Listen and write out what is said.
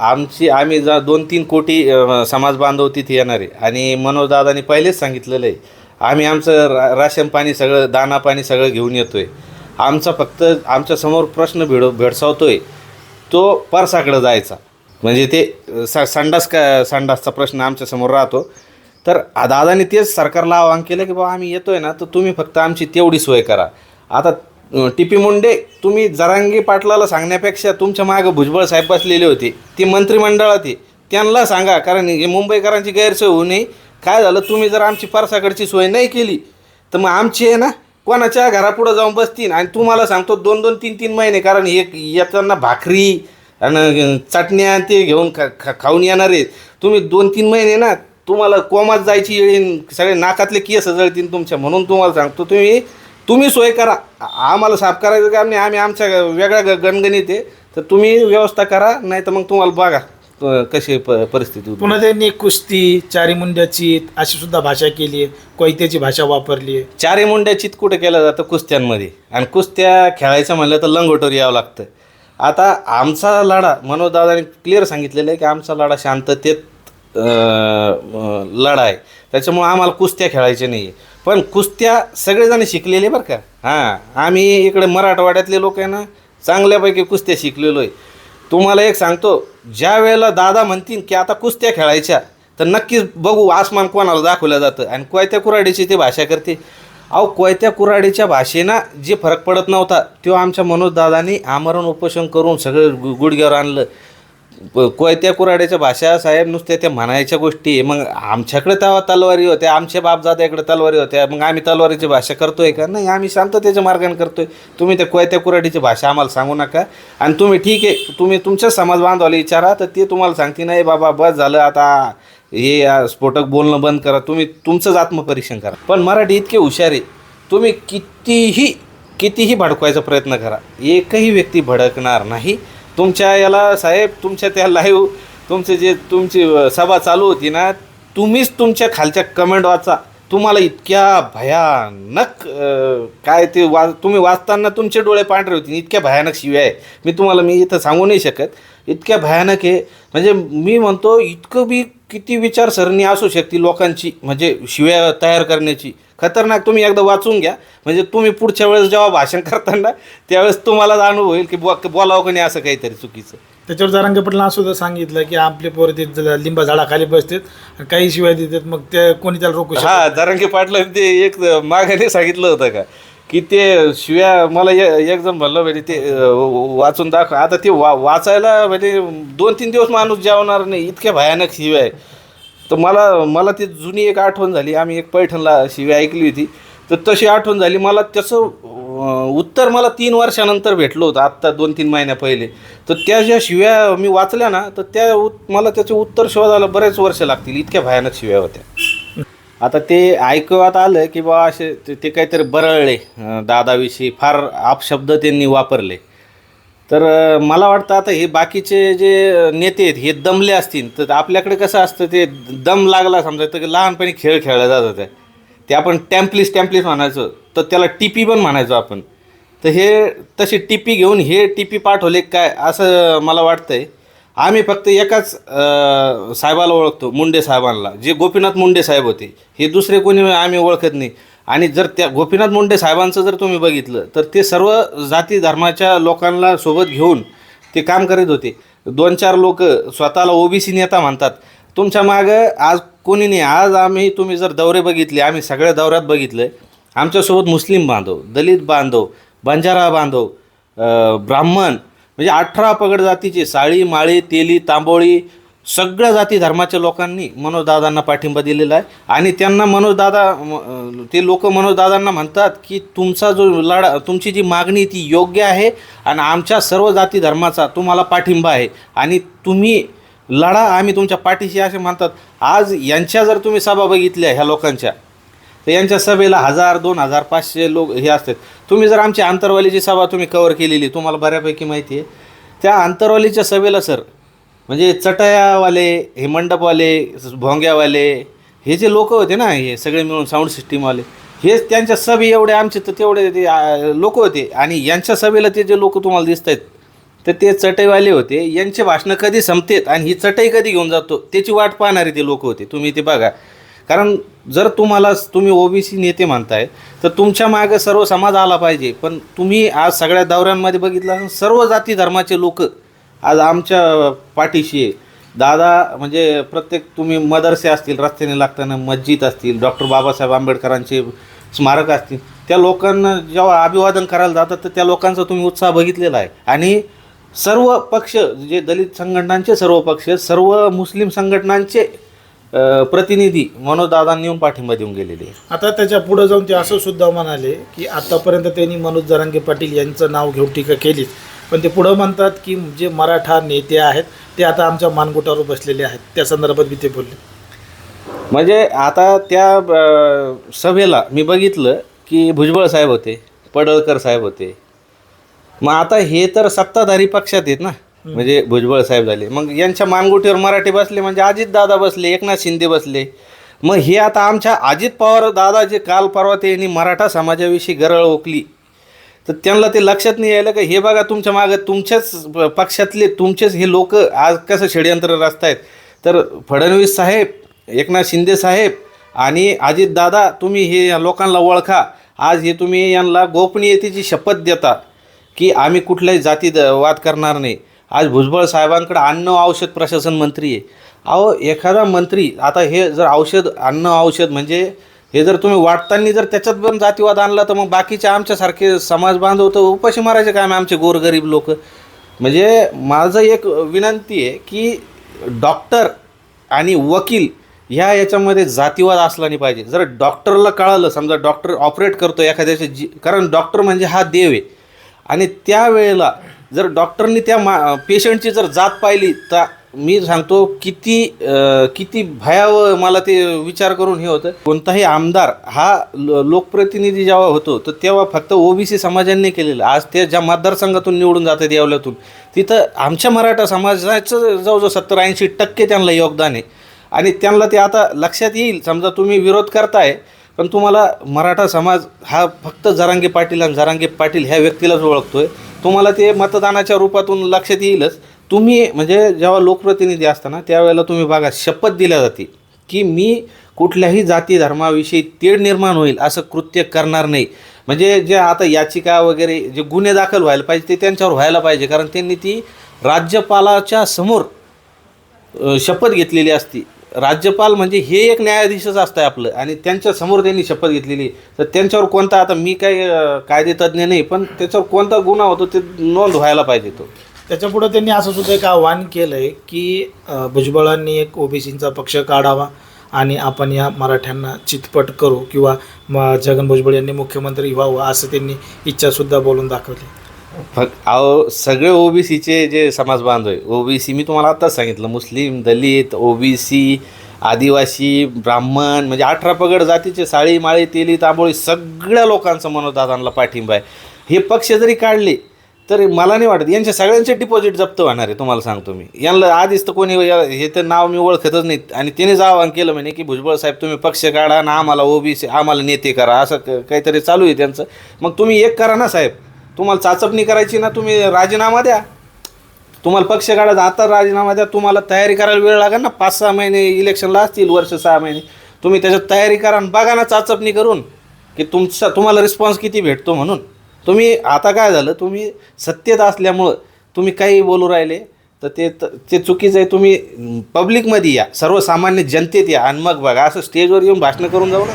आमची आम्ही जा दोन तीन कोटी समाज बांधव तिथे येणार. आहे आणि मनोजदादांनी पहिलेच सांगितलेलं आहे आम्ही आमचं रा राशन पाणी सगळं दाना पाणी सगळं घेऊन येतो आहे आमचा फक्त आमच्यासमोर प्रश्न भिड भेडसावतो आहे तो परसाकडं जायचा. म्हणजे ते स संडास का संडासचा प्रश्न आमच्यासमोर राहतो. तर आ- दादाने तेच सरकारला आवाहन केलं की बाबा आम्ही येतो आहे ना तर तुम्ही फक्त आमची तेवढी सोय करा. आता अ, टिपी मुंडे तुम्ही जरांगी पाटलाला सांगण्यापेक्षा तुमच्या मागं भुजबळ साहेब बसलेले होते. ती मंत्रिमंडळात आहे त्यांना सांगा कारण हे मुंबईकरांची गैरसोय होऊ नये. काय झालं? तुम्ही जर आमची परसाकडची सोय नाही केली तर मग आमची आहे ना कोणाच्या घरापुढं जाऊन बसतील? आणि तुम्हाला सांगतो दोन दोन तीन तीन महिने कारण एक येताना भाकरी आणि चटण्या ते घेऊन खा खा खाऊन येणार आहेत. तुम्ही दोन तीन महिने ना तुम्हाला कोमात जायची येईन, सगळे नाकातले केस जळतील तुमच्या म्हणून तुम्हाला सांगतो तुम्ही. तुम्ही सोय करा. आम्हाला साफ करायचं काम नाही आम्ही आमच्या वेगळ्या ग- गणगणित आहे. तर तुम्ही व्यवस्था करा नाही तर मग तुम्हाला बघा कशी प परिस्थिती. पुन्हा त्यांनी कुस्ती चारी मुंड्याची अशी सुद्धा भाषा केली आहे. कोयत्याची भाषा वापरली आहे. चारी मुंड्या चित कुठं केलं जातं? कुस्त्यांमध्ये. आणि कुस्त्या खेळायचं म्हणलं तर लंगोटवर यावं लागतं. आता आमचा लढा मनोजदादाने क्लिअर सांगितलेलं आहे की आमचा लढा शांततेत अं, अं, लढा आहे. त्याच्यामुळं आम्हाला कुस्त्या खेळायच्या नाही आहे पण कुस्त्या सगळेजण शिकलेले बरं का. हां आम्ही इकडे मराठवाड्यातले लोक आहे ना चांगल्यापैकी कुस्त्या शिकलेलो आहे तुम्हाला एक सांगतो ज्या वेळेला दादा म्हणतील की आता कुस्त्या खेळायच्या तर नक्कीच बघू आसमान कोणाला दाखवलं जातं आणि कोयत्या कुराडीची ती भाषा करते. अहो कोयत्या कुराडीच्या भाषेनं जे फरक पडत नव्हता तो आमच्या मनोज दादानी आमरण उपोषण करून सगळं गु- गुडघ्यावर आणलं. कोयत्या कुराड्याच्या भाषा साहेब नुसत्या त्या म्हणायच्या गोष्टी. आहे. मग आमच्याकडे तेव्हा तलवारी होत्या आमच्या बापजाद्याकडे तलवारी होत्या मग आम्ही तलवारीची भाषा करतोय का? नाही आम्ही शांततेच्या मार्गाने करतोय. तुम्ही त्या कोयत्या कुराडीची भाषा आम्हाला सांगू नका. आणि तुम्ही ठीक आहे तुम्ही तुमच्या समाज बांधवाला विचारा तर ते तुम्हाला सांगते नाही बाबा बस झालं आता हे स्फोटक बोलणं बंद करा तुम्ही तुमचंच आत्मपरीक्षण करा. पण मराठी इतके हुशार आहे तुम्ही कितीही कितीही भडकवायचा प्रयत्न करा एकही व्यक्ती भडकणार नाही. तुमच्या याला साहेब तुमच्या त्या लाईव्ह तुमचे जे तुमची सभा चालू होती ना तुम्हीच तुमच्या खालच्या कमेंट वाचा. तुम्हाला इतक्या भयानक काय ते वा तुम्ही वाचताना तुमचे डोळे पांढरे होते. इतक्या भयानक शिव्या आहे. मी तुम्हाला मी इथं सांगू नाही शकत. इतक्या भयानक आहे. म्हणजे मी म्हणतो इतकं बी किती विचारसरणी असू शकते लोकांची म्हणजे शिव्या तयार करण्याची. खतरनाक तुम्ही एकदा वाचून घ्या. म्हणजे तुम्ही पुढच्या वेळेस जेव्हा भाषण करताना त्यावेळेस तुम्हाला जाणूव होईल की बो बोलावं का नाही असं काहीतरी चुकीचं. त्याच्यावर जरांगे पाटलांना सुद्धा सांगितलं की आपले पोरं ते ज- लिंबा झाडाखाली बसतात आणि काही शिवाय देतात मग ते कोणी त्याला रोखू शकत हा दरंगे पाटला ते एक मागाने सांगितलं होतं का? की ते शिव्या मला ए- एक जण म्हणलं म्हणजे ते अं, वाचून दाखव. आता ते वा वाचायला म्हणजे दोन तीन दिवस माणूस जेवणार नाही इतक्या भयानक शिव्या आहे. तर मला मला ती जुनी एक आठवण झाली. आम्ही एक पैठणला शिव्या ऐकली होती. तर तशी आठवण झाली. मला त्याचं अं, उत्तर मला तीन वर्षानंतर भेटलं होतं. आत्ता दोन तीन महिन्या पहिले. तर त्या ज्या शिव्या मी वाचल्या ना तर त्या उत मला त्याचं उत्तर शोधायला बरेच वर्ष लागतील. इतक्या भयानक शिव्या होत्या. आता ते ऐकवात आलं की बा असे ते ते काहीतरी बरळले. दादाविषयी फार आपशब्द त्यांनी वापरले. तर मला वाटतं आता हे बाकीचे जे नेते आहेत हे दमले असतील. तर आपल्याकडे कसं असतं ते दम लागला समजा तर लहानपणी खेळ खेळला जात होता ते आपण टॅम्पलीस टॅम्पलीस म्हणायचो तर त्याला टिपी पण म्हणायचो आपण. तर हे तशी टिपी घेऊन हे टिपी पाठवले काय असं मला वाटतंय. आम्ही फक्त एकाच साहेबाला ओळखतो मुंडे साहेबांना. जे गोपीनाथ मुंडे साहेब होते हे दुसरे कोणी आम्ही ओळखत नाही. आणि जर त्या गोपीनाथ मुंडे साहेबांचं जर तुम्ही बघितलं तर ते सर्व जाती धर्माच्या लोकांना सोबत घेऊन ते काम करीत होते. दोन चार लोक स्वतःला ओबीसी नेता म्हणतात. तुमच्या मागं आज कोणी नाही. आज आम्ही तुम्ही जर दौरे बघितले आम्ही सगळ्या दौऱ्यात बघितलं आमच्यासोबत मुस्लिम बांधव दलित बांधव बंजारा बांधव ब्राह्मण म्हणजे अठरा पगड जातीचे साळी माळी तेली तांबोळी सगळ्या जाती धर्माच्या लोकांनी मनोजदादांना पाठिंबा दिलेला आहे. आणि त्यांना मनोजदादा ते लोक मनोजदादांना म्हणतात की तुमचा जो लढा तुमची जी मागणी ती योग्य आहे आणि आमच्या सर्व जाती धर्माचा तुम्हाला पाठिंबा आहे. आणि तुम्ही लढा आम्ही तुमच्या पाठीशी असे म्हणतात. आज यांच्या जर तुम्ही सभा बघितल्या ह्या लोकांच्या तर यांच्या सभेला हजार दोन हजार पाचशे लोक हे असतात. तुम्ही जर आमची आंतरवालीची सभा तुम्ही कवर केलेली तुम्हाला बऱ्यापैकी माहिती आहे. त्या आंतरवालीच्या सभेला सर म्हणजे चटयावाले हे मंडपवाले भोंग्यावाले हे जे लोक होते ना हे सगळे मिळून साऊंड सिस्टीमवाले हेच त्यांच्या सभे एवढे आमचे तर तेवढे ते लोक होते. आणि यांच्या सभेला ते जे लोक तुम्हाला दिसत आहेत तर ते चटईवाले होते. यांचे भाषणं कधी संपतेत आणि ही चटई कधी घेऊन जातो त्याची वाट पाहणारे ते लोक होते. तुम्ही ते बघा. कारण जर तुम्हाला तुम्ही ओबीसी नेते म्हणताय तर तुमच्या मागे सर्व समाज आला पाहिजे. पण तुम्ही आज सगळ्या दौऱ्यांमध्ये बघितलं सर्व जाती धर्माचे लोक आज आमच्या पाठीशी आहे. दादा म्हणजे प्रत्येक तुम्ही मदरसे असतील रस्त्याने लागताना मस्जिद असतील डॉक्टर बाबासाहेब आंबेडकरांचे स्मारक असतील त्या लोकांना जेव्हा अभिवादन करायला जातात तर त्या लोकांचा तुम्ही उत्साह बघितलेला आहे. आणि सर्व पक्ष जे दलित संघटनांचे सर्व पक्ष सर्व मुस्लिम संघटनांचे प्रतिनिधी मनोजदादांनी येऊन पाठिंबा देऊन गेलेले आहे आता त्याच्या पुढे जाऊन ते असं सुद्धा म्हणाले की आतापर्यंत त्यांनी मनोज जरांगे पाटील यांचं नाव घेऊन टीका केलीच. पण ते पुढं म्हणतात की जे मराठा नेते आहेत ते आता आमच्या मानगुटावर बसलेले आहेत. त्या संदर्भात बी ते बोलले. म्हणजे आता त्या अ, सभेला मी बघितलं की भुजबळ साहेब होते पडळकर साहेब होते. मग आता हे तर सत्ताधारी पक्षात आहेत ना. म्हणजे भुजबळ साहेब झाले. मग यांच्या मानगुटीवर मराठी बसले म्हणजे अजित दादा बसले एकनाथ शिंदे बसले. मग हे आता आमच्या अजित पवार दादा जे काल परवा त्यांनी मराठा समाजाविषयी गरळ ओकली. तर त्यांना ते लक्षात नाही यायलं का हे बघा तुमच्या मागं तुमच्याच पक्षातले तुमचेच हे लोक आज कसं षडयंत्र रचतायत. तर फडणवीस साहेब एकनाथ शिंदे साहेब आणि अजितदादा तुम्ही हे या लोकांना ओळखा. आज हे तुम्ही यांना गोपनीयतेची शपथ देता की आम्ही कुठल्याही जाती द- वाद करणार नाही. आज भुजबळ साहेबांकडे अन्न औषध प्रशासन मंत्री आहे. अहो एखादा मंत्री आता हे जर औषध अन्न औषध म्हणजे हे जर तुम्ही वाटताना जर त्याच्यात पण जातीवाद आणला तर मग बाकीचे आमच्यासारखे समाज बांधव तर उपाशी मारायचे काय? आमचे गोरगरीब लोक. म्हणजे माझं एक विनंती आहे की डॉक्टर आणि वकील ह्या याच्यामध्ये जातीवाद असला नाही पाहिजे. जर डॉक्टरला कळालं समजा डॉक्टर ऑपरेट करतो एखाद्याचे जी कारण डॉक्टर म्हणजे हा देव आहे. आणि त्यावेळेला जर डॉक्टरनी त्या मा पेशंटची जर जात पाहिली तर मी सांगतो किती अं, किती भयावह मला ते विचार करून हे होतं. कोणताही आमदार हा ल लोकप्रतिनिधी जेव्हा होतो तर तेव्हा फक्त ओबीसी समाजांनी केलेलं. आज ते ज्या मतदारसंघातून निवडून जातात येवल्यातून तिथं आमच्या मराठा समाजाचं जवळजवळ सत्तर ऐंशी टक्के त्यांना योगदान आहे. आणि त्यांना ते आता लक्षात येईल. समजा तुम्ही विरोध करताय पण तुम्हाला मराठा समाज हा फक्त जरांगे पाटील आणि जरांगे पाटील ह्या व्यक्तीलाच ओळखतोय. तुम्हाला ते मतदानाच्या रूपातून लक्षात येईलच. तुम्ही म्हणजे जेव्हा लोकप्रतिनिधी असताना त्यावेळेला तुम्ही बघा शपथ दिल्या जाते की मी कुठल्याही जाती धर्माविषयी तेढ निर्माण होईल असं कृत्य करणार नाही. म्हणजे जे आता याचिका वगैरे जे गुन्हे दाखल व्हायला पाहिजे ते त्यांच्यावर व्हायला पाहिजे. कारण त्यांनी ती राज्यपालाच्या समोर शपथ घेतलेली असती. राज्यपाल म्हणजे हे एक न्यायाधीशच असतं आपलं. आणि त्यांच्यासमोर त्यांनी शपथ घेतलेली. तर त्यांच्यावर कोणता आता मी काही कायदे तज्ज्ञ नाही पण त्याच्यावर कोणता गुन्हा होतो ते नोंद व्हायला पाहिजे तो. त्याच्यापुढं त्यांनी असं सुद्धा एक आव्हान केलं आहे की भुजबळांनी एक ओबीसींचा पक्ष काढावा आणि आपण या मराठ्यांना चितपट करू किंवा म जगन भुजबळ यांनी मुख्यमंत्री व्हावं असं त्यांनी इच्छासुद्धा बोलून दाखवली. फक्त अहो सगळे ओबीसीचे जे समाज बांधव आहे ओबीसी मी तुम्हाला आत्ताच सांगितलं मुस्लिम दलित ओबीसी आदिवासी ब्राह्मण म्हणजे अठरा पगड जातीचे साळी माळी तेली तांबोळी सगळ्या लोकांचा मनोदादांना पाठिंबा आहे. हे पक्ष जरी काढले तर मला नाही वाटत यांच्या सगळ्यांचे डिपॉझिट जप्त होणार आहे तुम्हाला सांगतो मी. यांना आधीच तर कोणी हे तर नाव मी ओळखतच नाहीत. आणि त्यानेच आवाहन केलं म्हणे की भुजबळ साहेब तुम्ही पक्ष काढा ना आम्हाला ओबीसी आम्हाला नेते करा. असं क- काहीतरी चालू आहे त्यांचं. मग तुम्ही एक करा ना साहेब. तुम्हाला चाचपणी करायची ना तुम्ही राजीनामा द्या. तुम्हाला पक्ष काढायचा आता राजीनामा द्या. तुम्हाला तयारी करायला वेळ लागेल ना पाच सहा महिने इलेक्शनला असतील वर्ष सहा महिने. तुम्ही त्याच्यात तयारी करा आणि बघा ना चाचपणी करून की तुमचा तुम्हाला रिस्पॉन्स किती भेटतो म्हणून. तुम्ही आता काय झालं तुम्ही सत्तेत असल्यामुळं तुम्ही काही बोलू राहिले तर ते ते चुकीचं आहे. तुम्ही पब्लिकमध्ये या सर्वसामान्य जनतेत या आणि मग बघा असं स्टेजवर येऊन भाषणं करून जाऊ ना